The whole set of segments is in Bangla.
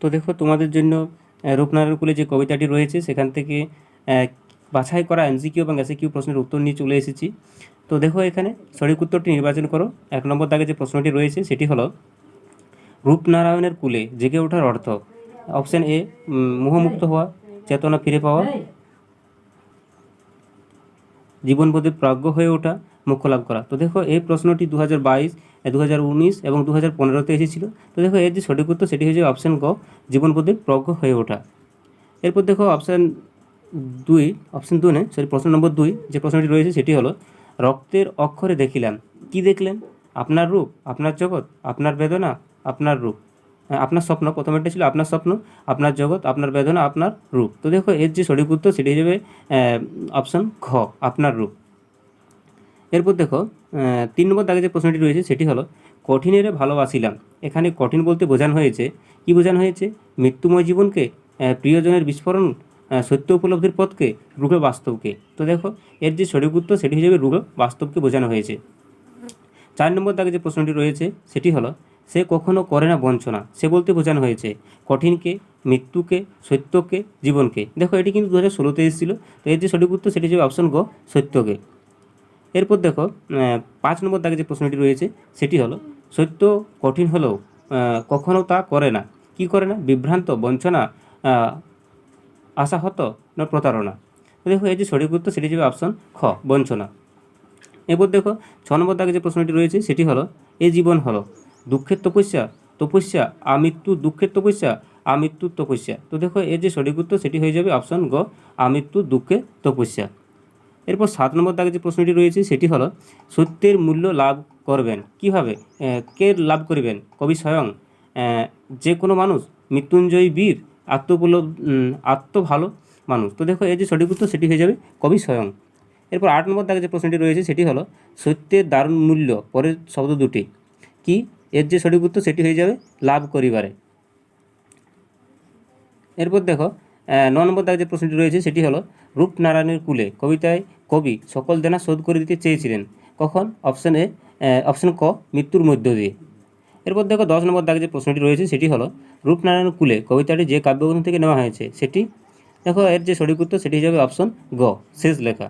তো দেখো, তোমাদের জন্য রূপনারায়ণ কুলে যে কবিতাটি রয়েছে, সেখান থেকে বাছাই করা এমসিকিউ এবং এসিকিউ প্রশ্নের উত্তর নিয়ে চলে এসেছি। তো দেখো এখানে, সঠিক উত্তরটি নির্বাচন করো। এক নম্বর দাগে যে প্রশ্নটি রয়েছে, সেটি হলো, রূপনারায়ণের কুলে জেগে ওঠার অর্থ, অপশান এ মোহমুক্ত হওয়া, চেতনা ফিরে পাওয়া জীবনবোধে প্রাজ্ঞ হয়ে ওঠা, মোক্ষ লাভ করা। তো দেখো, এই প্রশ্নটি দু হাজার বাইশ দু হাজার উনিশ এবং দু হাজার পনেরোতে এসেছিল। তো দেখো, এর যে সঠিক উত্তর সেটি হচ্ছে অপশন গ জীবনবোধে প্রজ্ঞ হয়ে ওঠা। এরপর দেখো অপশান দুই অপশন দুই নয় সরি প্রশ্ন নম্বর দুই, যে প্রশ্নটি রয়েছে সেটি হলো, রক্তের অক্ষরে দেখিলাম, কি দেখলেন? আপনার রূপ, আপনার জগৎ, আপনার বেদনা, আপনার রূপ। আপনার স্বপ্ন, প্রথমেরটা ছিল আপনার স্বপ্ন, আপনার জগৎ, আপনার বেদনা, আপনার রূপ। তো দেখো, এর যে সঠিক উত্তর সেটি হিসেবে অপশন খ আপনার রূপ। এরপর দেখো তিন নম্বর দাগে যে প্রশ্নটি রয়েছে সেটি হলো, কঠিনের ভালোবাসিলাম। এখানে কঠিন বলতে বোঝানো হয়েছে। কি বোঝানো হয়েছে? মৃত্যুময় জীবনকে প্রিয়জনের বিস্ফোরণ সত্য উপলব্ধির পথকে, রূপে বাস্তবকে। তো দেখো, এর যে সঠিক উত্তর সেটি হিসেবে রূপে বাস্তবকে বোঝানো হয়েছে। চার নম্বর দাগে যে প্রশ্নটি রয়েছে সেটি হলো সে কখনো করে না বঞ্চনা। সে বলতে বোঝানো হয়েছে, কঠিনকে, মৃত্যুকে, সত্যকে, জীবনকে। দেখো, এটি কিন্তু দু হাজার ষোলোতে এসেছিল। তো এর যে সঠিক উত্তর, সেটি হচ্ছে অপশন গ, সত্যকে। এরপর দেখো পাঁচ নম্বর দাগে যে প্রশ্নটি রয়েছে, সেটি হলো, সত্য কঠিন হলেও কখনো তা করে না। কি করে না? বিভ্রান্ত, বঞ্চনা আশাহত না প্রতারণা। দেখো এই যে সঠিক উত্তর, সেটি যাবে অপশন খ, বঞ্চনা। এরপর দেখো, ছ নম্বর দাগে যে প্রশ্নটি রয়েছে, সেটি হলো, এ জীবন হলো। দুঃখের তপস্যা তপস্যা আমৃত্যু দুঃখের তপস্যা আমৃত্যুর তপস্যা। তো দেখো এর যে সঠিক উত্তর সেটি হয়ে যাবে অপশন গ আমৃত্যু দুঃখের তপস্যা। এরপর সাত নম্বর দাগে যে প্রশ্নটি রয়েছে সেটি হলো সত্যের মূল্য লাভ করবেন। কীভাবে? কে লাভ করিবেন? কবি স্বয়ং। যে কোনো মানুষ মৃত্যুঞ্জয়ী বীর আত্মপলব উম, আত্ম ভালো মানুষ। তো দেখো এর যে সঠিক উত্তর সেটি হয়ে যাবে কবি স্বয়ং। এরপর আট নম্বর দাগে যে প্রশ্নটি রয়েছে সেটি হলো সত্যের দারুণ মূল্য পরের শব্দ দুটি। কি? এর যে সঠিক উত্তর সেটি হয়ে যাবে লাভ করিবারে। এরপর দেখো ন নম্বর দাগ যে প্রশ্নটি রয়েছে সেটি হলো, রূপনারায়ণের কুলে কবিতায় কবি সকল দেনা শোধ করে দিতে চেয়েছিলেন। কখন? অপশন এ অপশন ক, মৃত্যুর মধ্য দিয়ে। এরপর দেখো, দশ নম্বর দাগে যে প্রশ্নটি রয়েছে সেটি হলো রূপনারায়ণ কুলে কবিতাটি যে কাব্যগ্রন্থ থেকে নেওয়া হয়েছে সেটি, দেখো, এর যে সঠিক উত্তর সেটি হিসাবে অপশন গ, শেষ লেখা।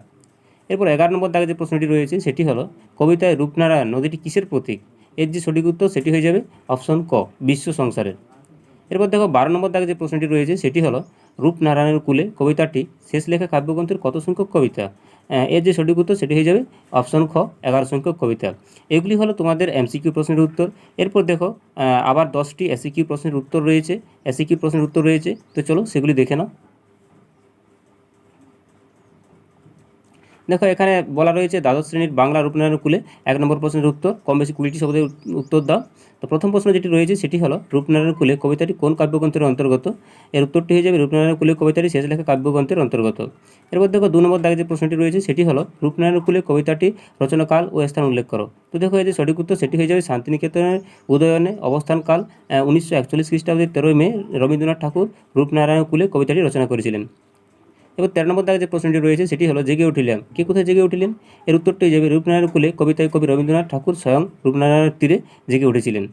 এরপর এগারো নম্বর দাগে যে প্রশ্নটি রয়েছে সেটি হলো, কবিতায় রূপনারায়ণ নদীটি কিসের প্রতীক? এর যে সঠিক উত্তর সেটি হয়ে যাবে অপশন ক, বিশ্ব সংসারের। এরপর দেখো বারো নম্বর দাগে যে প্রশ্নটি রয়েছে, সেটি হলো, রূপনারায়ণের কুলে কবিতাটি শেষ লেখা কাব্যগ্রন্থের কত সংখ্যক কবিতা? এর যে সঠিক উত্তর সেটি হয়ে যাবে অপশন খ, এগারো সংখ্যক কবিতা। এগুলি হলো তোমাদের এমসিকিউ প্রশ্নের উত্তর। এরপর দেখো আবার দশটি এসিকিউ প্রশ্নের উত্তর রয়েছে এসিকিউ প্রশ্নের উত্তর রয়েছে। তো চলো সেগুলি দেখে নাও। দেখো, এখানে বলা রয়েছে দ্বাদশ শ্রেণির বাংলা রূপনারায়ণ কুলে এক নম্বর প্রশ্নের উত্তর, কম বেশি কুড়িটি শব্দের উত্তর দাও। তো প্রথম প্রশ্ন যেটি রয়েছে সেটি হলো রূপনারায়ণ কুলে কবিতাটি কোন কাব্যগ্রন্থের অন্তর্গত? এর উত্তরটি হয়ে যাবে রূপনারায়ণ কুলে কবিতাটি শেষ লেখা কাব্যগ্রন্থের অন্তর্গত। এরপর দেখো, দু নম্বর দাগে যে প্রশ্নটি রয়েছে সেটি হলো রূপনারায়ণ কুলে কবিতাটি রচনাকাল ও স্থান উল্লেখ করো। তো দেখো এই যে সঠিক উত্তর সেটি হয়ে যাবে শান্তিনিকেতনের উদয়নে অবস্থানকাল উনিশশো একচল্লিশ খ্রিস্টাব্দের তেরোই মে, রবীন্দ্রনাথ ঠাকুর রূপনারায়ণ কুলে কবিতাটি রচনা করেছিলেন। এবার তেরো নম্বর দাগে যে প্রশ্নটি রয়েছে, সেটি হলো, জেগে উঠিলাম কে কোথায় জেগে উঠিলেন? এর উত্তরটি যাবে রূপনারায়ণ কুলে কবিতায় কবি রবীন্দ্রনাথ ঠাকুর স্বয়ং রূপনারায়ণের তীরে জেগে উঠেছিলেন।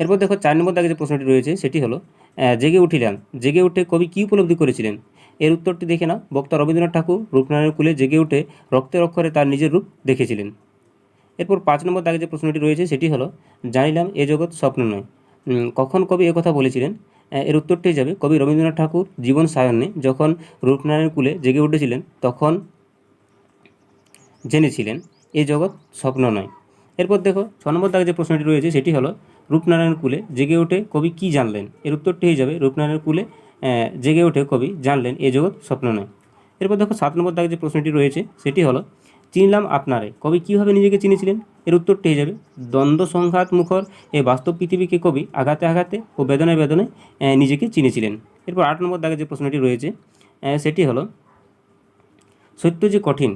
এরপর দেখো, চার নম্বর দাগে যে প্রশ্নটি রয়েছে, সেটি হলো জেগে উঠিলাম জেগে উঠে কবি কী উপলব্ধি করেছিলেন? এর উত্তরটি দেখে না বক্তা রবীন্দ্রনাথ ঠাকুর রূপনারায়ণ কুলে জেগে উঠে রক্তের অক্ষরে তার নিজের রূপ দেখেছিলেন। এরপর পাঁচ নম্বর দাগে যে প্রশ্নটি রয়েছে, সেটি হলো, জানিলাম এ জগৎ স্বপ্ন নয়। কখন কবি কথা বলেছিলেন? এর উত্তরটি যাবে। কবি রবীন্দ্রনাথ ঠাকুর জীবন সায়নে যখন রূপনারায়ণ কুলে জেগে উঠেছিলেন, তখন জেনেছিলেন, এ জগৎ স্বপ্ন নয়। এরপর দেখো, ছ নম্বর দাগে যে প্রশ্নটি রয়েছে, সেটি হলো রূপনারায়ণ কুলে জেগে উঠে কবি কি জানলেন? এর উত্তরটি হয়ে যাবে রূপনারায়ণ কুলে জেগে উঠে কবি জানলেন, এ জগৎ স্বপ্ন নয়। এরপর দেখো, সাত নম্বর দাগে যে প্রশ্নটি রয়েছে, সেটি হলো চিনলাম আপনারে। কবি কীভাবে নিজেকে চিনেছিলেন? এর উত্তরটি হয়ে যাবে। দ্বন্দ্ব সংঘাত মুখর এ বাস্তব পৃথিবীকে কবি আঘাতে আঘাতে ও বেদনায় বেদনে নিজেকে চিনেছিলেন। এরপর আট নম্বর দাগে যে প্রশ্নটি রয়েছে সেটি হলো সত্য যে কঠিন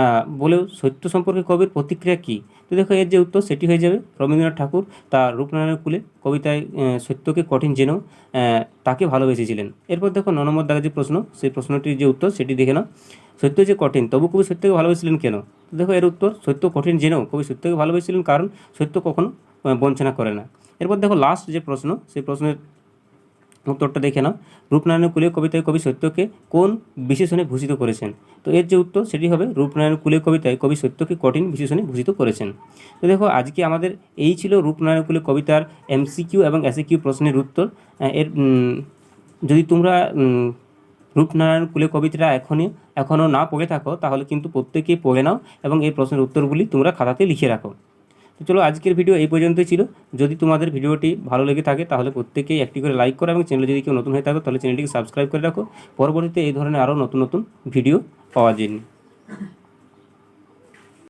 আহ, বলেও সত্য সম্পর্কে কবির প্রতিক্রিয়া কী? তো দেখো এর যে উত্তর সেটি হয়ে যাবে রবীন্দ্রনাথ ঠাকুর। তার রূপনারায়ণ কুলে কবিতায় সত্যকে কঠিন জেনেও তাকে ভালোবেসেছিলেন। এরপর দেখো ন নম্বর যে প্রশ্ন সেই প্রশ্নটির যে উত্তর সেটি দেখে নাও। সত্য যে কঠিন তবু কবি সত্যকে ভালোবেসেছিলেন কেন? দেখো এর উত্তর সত্য কঠিন জেনেও কবি সত্যকে ভালোবেসেছিলেন কারণ সত্য কখনো বঞ্চনা করে না। এরপর দেখো লাস্ট যে প্রশ্ন সেই প্রশ্নের উত্তরটা দেখে নাও। রূপনারায়ণ কুলের কবিতায় কবি সত্যকে কোন বিশেষণে ভূষিত করেছেন? তো এর যে উত্তর, সেটি হবে রূপনারায়ণ কুলের কবিতায় কবি সত্যকে কঠিন বিশেষণে ভূষিত করেছেন। তো দেখো, আজকে আমাদের এই ছিল রূপনারায়ণ কুলের কবিতার এমসিকিউ এবং এসিকিউ প্রশ্নের উত্তর। এর যদি তোমরা রূপনারায়ণ কুলে কবিতাটা এখনই, এখনও না পড়ে থাকো, তাহলে কিন্তু প্রত্যেকেই পড়ে নাও এবং এই প্রশ্নের উত্তরগুলি তোমরা খাতাতে লিখে রাখো। তো চলো আজকের ভিডিও এই পর্যন্তই ছিল। যদি তোমাদের ভিডিওটি ভালো লেগে থাকে, তাহলে প্রত্যেকেই একটি করে লাইক করো এবং চ্যানেলে যদি কেউ নতুন হয়ে থাকো, তাহলে চ্যানেলটিকে সাবস্ক্রাইব করে রাখো। পরবর্তীতে এই ধরনের আরও নতুন নতুন ভিডিও পাওয়া যায়নি